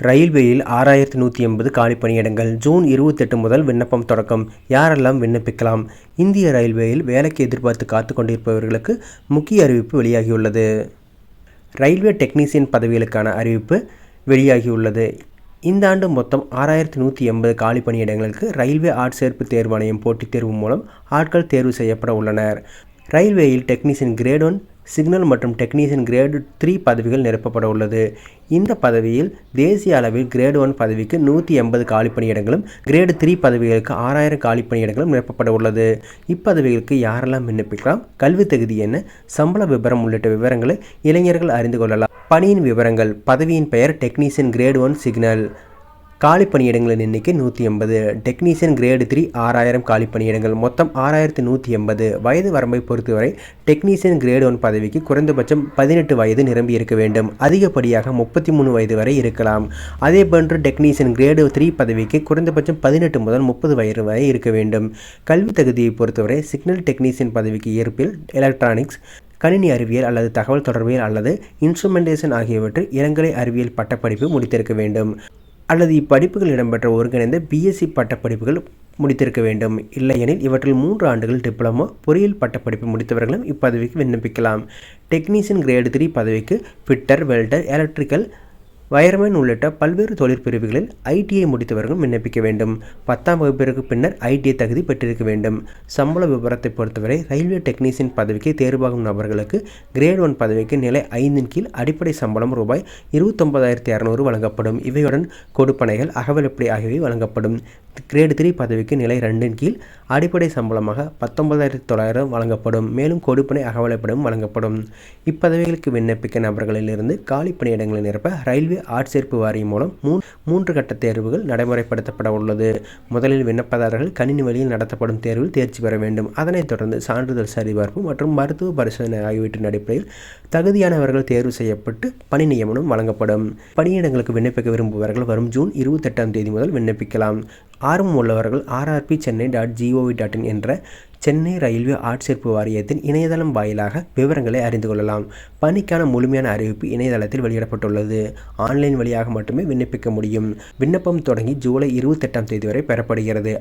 ரயில்வேயில் ஆறாயிரத்தி நூற்றி எண்பது காலி பணியிடங்கள் ஜூன் இருபத்தெட்டு முதல் விண்ணப்பம் தொடக்கம். யாரெல்லாம் விண்ணப்பிக்கலாம்? இந்திய ரயில்வேயில் வேலைக்கு எதிர்பார்த்து காத்து கொண்டிருப்பவர்களுக்கு முக்கிய அறிவிப்பு வெளியாகியுள்ளது. ரயில்வே டெக்னீசியன் பதவிகளுக்கான அறிவிப்பு வெளியாகியுள்ளது. இந்த ஆண்டு மொத்தம் ஆறாயிரத்தி நூற்றி எண்பது காலி பணியிடங்களுக்கு ரயில்வே ஆட்சேர்ப்பு தேர்வாணையம் போட்டித் தேர்வு மூலம் ஆட்கள் தேர்வு செய்யப்பட உள்ளனர். ரயில்வேயில் டெக்னீசியன் கிரேட் ஒன் சிக்னல் மற்றும் டெக்னீஷியன் கிரேடு த்ரீ பதவிகள் நிரப்பப்பட உள்ளது. இந்த பதவியில் தேசிய அளவில் கிரேடு ஒன் பதவிக்கு நூற்றி எண்பது காலி பணியிடங்களும் கிரேடு த்ரீ பதவிகளுக்கு ஆறாயிரம் காலி பணியிடங்களும் நிரப்பப்பட உள்ளது. இப்பதவிகளுக்கு யாரெல்லாம் விண்ணப்பிக்கலாம்? கல்வி தகுதி என்ன? சம்பள விவரம் உள்ளிட்ட விவரங்களை இளைஞர்கள் அறிந்து கொள்ளலாம். பணியின் விவரங்கள் பதவியின் பெயர் டெக்னீஷியன் கிரேடு ஒன் சிக்னல் காலி பணியிடங்களின் எண்ணிக்கை நூற்றி எண்பது. டெக்னீஷியன் கிரேடு த்ரீ ஆறாயிரம் காலி பணியிடங்கள் மொத்தம் ஆறாயிரத்தி நூற்றி எண்பது. வயது வரம்பை பொறுத்தவரை டெக்னீஷியன் கிரேடு ஒன் பதவிக்கு குறைந்தபட்சம் பதினெட்டு வயது நிரம்பி இருக்க வேண்டும். அதிகப்படியாக முப்பத்தி மூணு வயது வரை இருக்கலாம். அதேபோன்று டெக்னீஷியன் கிரேடு த்ரீ பதவிக்கு குறைந்தபட்சம் பதினெட்டு முதல் முப்பது வயது வரை இருக்க வேண்டும். கல்வி தகுதியை பொறுத்தவரை சிக்னல் டெக்னீஷியன் பதவிக்கு ஏற்பில் எலக்ட்ரானிக்ஸ் கணினி அறிவியல் அல்லது தகவல் தொடர்பியல் அல்லது இன்ஸ்ட்ருமெண்டேஷன் ஆகியவற்றில் இளங்கலை அறிவியல் பட்டப்படிப்பு முடித்திருக்க வேண்டும். அல்லது இப்படிப்புகள் இடம்பெற்ற ஒருங்கிணைந்த பிஎஸ்சி பட்டப்படிப்புகள் முடித்திருக்க வேண்டும். இல்லையெனில் இவற்றில் மூன்று ஆண்டுகள் டிப்ளமோ பொறியியல் பட்டப்படிப்பு முடித்தவர்களும் இப்பதவிக்கு விண்ணப்பிக்கலாம். டெக்னீஷியன் கிரேடு த்ரீ பதவிக்கு ஃபிட்டர் வெல்டர் எலக்ட்ரிக்கல் வயர்மேன் உள்ளிட்ட பல்வேறு தொழிற்பிரிவுகளில் ஐடிஐ முடித்தவர்களும் விண்ணப்பிக்க வேண்டும். பத்தாம் வகுப்பிற்கு பின்னர் ஐடிஐ தகுதி பெற்றிருக்க வேண்டும். சம்பள விவரத்தை பொறுத்தவரை ரயில்வே டெக்னீசியன் பதவிக்கு தேர்வாகும் நபர்களுக்கு கிரேட் ஒன் பதவிக்கு நிலை ஐந்தின் கீழ் அடிப்படை சம்பளம் ரூபாய் இருபத்தொன்பதாயிரத்தி இரநூறு வழங்கப்படும். இவையுடன் கொடுப்பனைகள் அகவலப்படி ஆகியவை வழங்கப்படும். கிரேடு த்ரீ பதவிக்கு நிலை ரெண்டின் கீழ் அடிப்படை சம்பளமாக பத்தொன்பதாயிரத்தி தொள்ளாயிரம் வழங்கப்படும். மேலும் கொடுப்பனை அகவலைப்படும் வழங்கப்படும். இப்பதவிகளுக்கு விண்ணப்பிக்க நபர்களிலிருந்து காலி பணியிடங்களை நிரப்ப ரயில்வே ஆட்சேர்ப்பு வாரியம் மூலம் மூ மூன்று கட்ட தேர்வுகள் நடைமுறைப்படுத்தப்பட உள்ளது. முதலில் விண்ணப்பதாரர்கள் கணினி வழியில் நடத்தப்படும் தேர்வில் தேர்ச்சி பெற வேண்டும். அதனைத் தொடர்ந்து சான்றிதழ் சரிபார்ப்பு மற்றும் மருத்துவ பரிசோதனை ஆகியவற்றின் அடிப்படையில் தகுதியானவர்கள் தேர்வு செய்யப்பட்டு பணி நியமனம் வழங்கப்படும். பணியிடங்களுக்கு விண்ணப்பிக்க விரும்புபவர்கள் வரும் ஜூன் இருபத்தெட்டாம் தேதி முதல் விண்ணப்பிக்கலாம். ஆர்வம் உள்ளவர்கள் RRB Chennai dot G O V dot in என்ற சென்னை ரயில்வே ஆட்சேர்ப்பு வாரியத்தின் இணையதளம் வாயிலாக விவரங்களை அறிந்து கொள்ளலாம். பணிக்கான முழுமையான அறிவிப்பு இணையதளத்தில் வெளியிடப்பட்டுள்ளது. ஆன்லைன் வழியாக மட்டுமே விண்ணப்பிக்க முடியும். விண்ணப்பம் தொடங்கி ஜூலை இருபத்தெட்டாம் தேதி வரை பெறப்படுகிறது.